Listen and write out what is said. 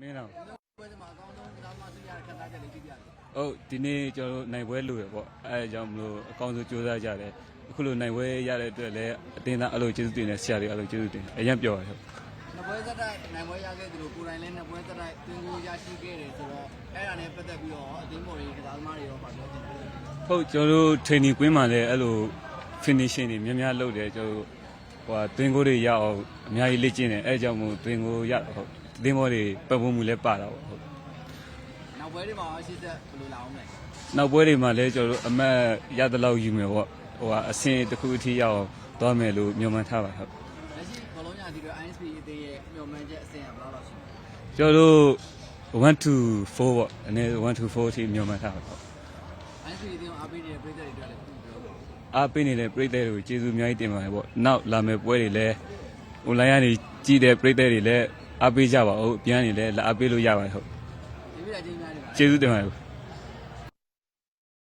မင်းတော့ပွဲစဉ်မှာအကောင်းဆုံးကစားသမားစုရတဲ့ခက်သားချက်လေးကြည့်ပြတယ်ဟုတ်ဒီနေ့ကျွန်တော်တို့နိုင်ပွဲလို့ရပေါ့အဲဒါကြောင့်မလို့အကောင်းဆုံးကြိုးစားကြတယ်အခုလိုနိုင်ပွဲရတဲ့အတွက်လည်းအတင်းသားအဲ့လိုကျေးဇူးတင်တယ်ဆရာတွေအဲ့လိုကျေးဇူးတင်တယ်အရင်ပြောရတယ်ဟုတ်နှစ်ပွဲသက်တိုက်နိုင်ပွဲရခဲ့သလိုကိုယ်တိုင်လည်းနှစ်ပွဲသက်တိုက်တွင်ကိုရရှိခဲ့တယ်ဆိုတော့အဲ့ဒါနဲ့ပတ်သက်ပြီးတော့အသင်းပေါ်တွေကစားသမားတွေရောပါပြောတင်တယ်ဟုတ်ကျွန်တော်တို့ training ကွင်းမှာလည်းအဲ့လို finishing တွေများများလုပ်တယ်ကျွန်တော်တို့ ဟိုတွင်ကိုတွေရအောင်အများကြီးလေ့ကျင့်တယ်အဲဒါကြောင့်မို့တွင်ကိုရဟုတ်သင်းဘောတွေပတ်ပုံမှုလည်းပါတာပေါ့ဟုတ်နောက်ပွဲတွေမှာရောရှိသက်ဘယ်လိုလာအောင်လဲနောက်ပွဲတွေမှာလည်းကျွန်တော်တို့အမတ်ရတဲ့လောက်ယူမယ်ပေါ့ဟိုကအဆင့်တစ်ခုအထိရအောင်သွားမယ်လို့မျှော်မှန်းထားပါဟုတ်လက်ရှိဘောလုံးညာဒီလို ISP အသေးရဲ့မျှော်မှန်းချက်အဆင့်ကဘယ်လောက်လောက်ရှိလဲကျွန်တော်တို့1 to 4ပေါ့အနေ1 to 4အထိမျှော်မှန်းထားပါဟုတ် ISP အသေးကိုအားပေးနေတဲ့ပြည်သက်တွေအတွက်လည်းပြောပါဦး အားပေးနေတဲ့ပြည်သက်တွေကိုကျေးဇူးအများကြီးတင်ပါတယ်ပေါ့နောက်လာမယ့်ပွဲတွေလည်း online ကနေကြည့်တဲ့ပြည်သက်တွေလည်းအားပေးကြပါဦးပြန်နေလည်းလာအားပေးလို့ရပါတယ်ဟုတ်ဒီပြည့်အချင်းများတွေပါကျေးဇူးတင်ပါတယ်